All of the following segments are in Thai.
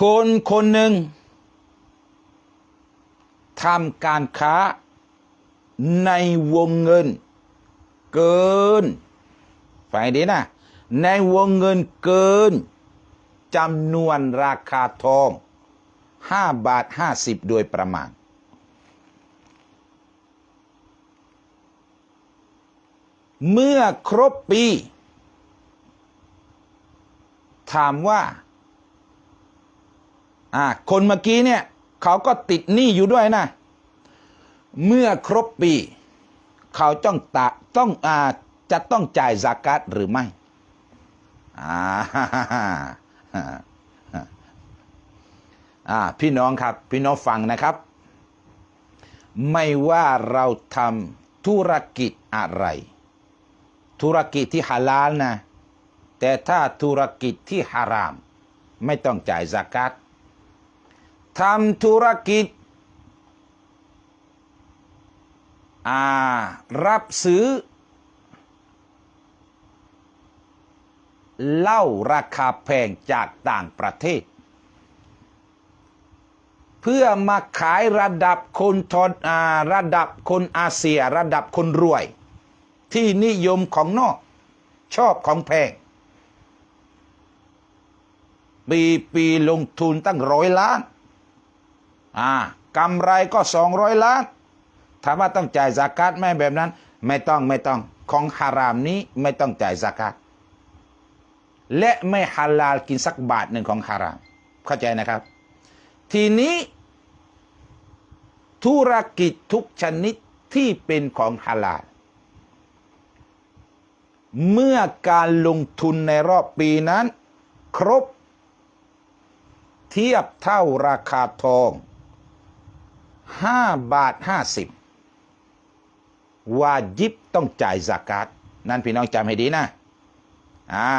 คนคนหนึ่งทำการค้าในวงเงิน เกินฟังดีนะ ในวงเงินเกินจำนวนราคาทอง 5 บาท 50 โดยประมาณ เมื่อครบปี ถามว่า อ่าคนเมื่อกี้เนี่ยเขาก็ติดหนี้อยู่ด้วยนะ เมื่อครบปี เขาต้องตะต้องอ่าจะต้องจ่ายสากัดหรือไม่อ่าอ่าพี่น้องครับ พี่น้องฟังนะครับ ไม่ว่าเราทำธุรกิจอะไร ธุรกิจที่ฮาลาลนะ แต่ถ้าธุรกิจที่ฮาราม ไม่ต้องจ่ายสากัด ทำธุรกิจ อ่า รับซื้อ เหล้าราคาแพงจากต่างประเทศ เพื่อมาขายระดับคนทอนอาระดับคนอาเซียระดับคนรวย ที่นิยมของนอก ชอบของแพง ปีปีลงทุนตั้งร้อยล้าน อ่ากำไรก็สองร้อยล้านถามว่าต้องจ่ายสากัดไหมแบบนั้น ไม่ต้องไม่ต้องของฮารามนี้ไม่ต้องจ่ายสากัดและไม่ฮาลาลกินสักบาทหนึ่งของฮาราม เข้าใจนะครับ ทีนี้ ธุรกิจทุกชนิดที่เป็นของฮาลาลเมื่อการลงทุนในรอบปีนั้น ครบ เทียบเท่าราคาทอง 5บาท50วาจิบต้องจ่ายสากาศนั่นพี่น้องจำให้ดีนะอ่า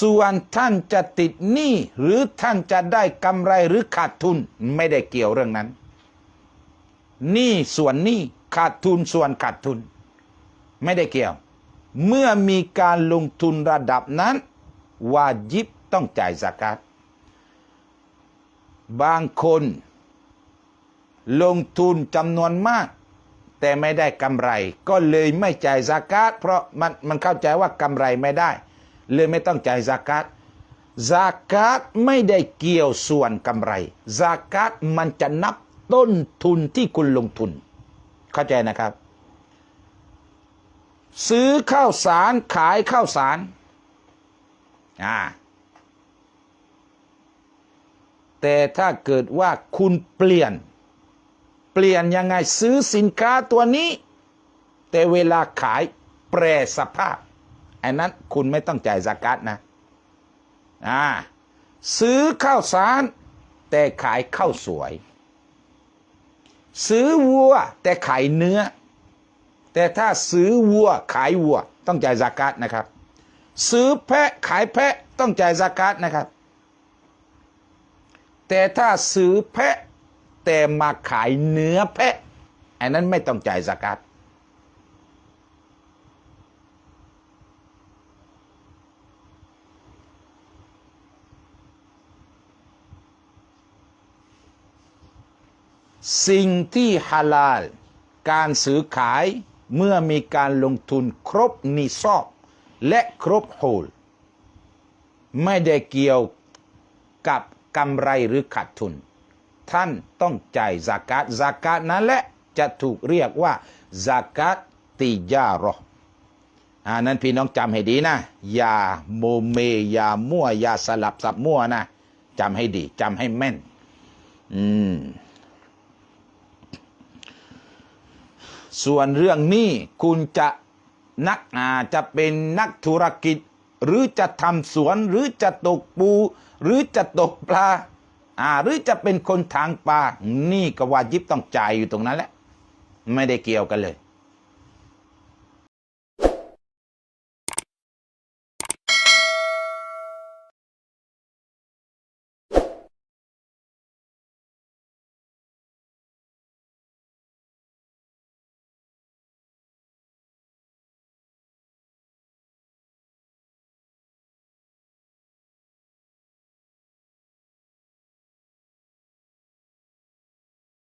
ส่วนท่านจะติดหนี้หรือท่านจะได้กำไรหรือขาดทุนไม่ได้เกี่ยวเรื่องนั้นหนี้ส่วนหนี้ขาดทุนส่วนขาดทุน ไม่ได้เกี่ยว เมื่อมีการลงทุนระดับนั้นวาจิบต้องจ่ายสากาศบางคน ลงทุนจำนวนมาก แต่ไม่ได้กำไร ก็เลยไม่จ่ายสากาศเพราะมันมันเข้าใจว่ากำไรไม่ได้ เลยไม่ต้องจ่ายสากาศสากาศไม่ได้เกี่ยวส่วนกำไรสากาศมันจะนับต้นทุนที่คุณลงทุน เข้าใจนะครับ ซื้อข้าวสารขายข้าวสารอ่าแต่ถ้าเกิดว่าคุณเปลี่ยน เปลี่ยนยังไงซื้อสินค้าตัวนี้ แต่เวลาขายแปรสภาพอันนั้นคุณไม่ต้องจ่ายสกัดนะอ่าซื้อข้าวสาร แต่ขายข้าวสวย ซื้อวัว แต่ขายเนื้อ แต่ถ้าซื้อวัว ขายวัว ต้องจ่ายสกัดนะครับ ซื้อแพะขายแพะต้องจ่ายสกัดนะครับ แต่ถ้าซื้อแพะ แต่มาขายเนื้อแพะอันนั้นไม่ต้องจ่ายสกัดสิ่งที่ฮาลาล การซื้อขายเมื่อมีการลงทุนครบนิซอบ และครบโฮลไม่ได้เกี่ยวกับกำไรหรือขาดทุน ท่านต้องจ่ายสากาตสากาตนั้นแหละจะถูกเรียกว่าสากาตติยารออ่านั้นพี่น้องจำให้ดีนะอย่าโมเมอย่ามั่วอย่าสลับสับมั่วนะจำให้ดีจำให้แม่น อืมส่วนเรื่องนี้คุณจะนักอาจะเป็นนักธุรกิจ หรือจะทำสวนหรือจะตกปู หรือจะตกปลา อ่าหรือจะเป็นคนทางปลานี่ก็วาจิบต้องจ่ายอยู่ตรงนั้นแหละ ไม่ได้เกี่ยวกันเลย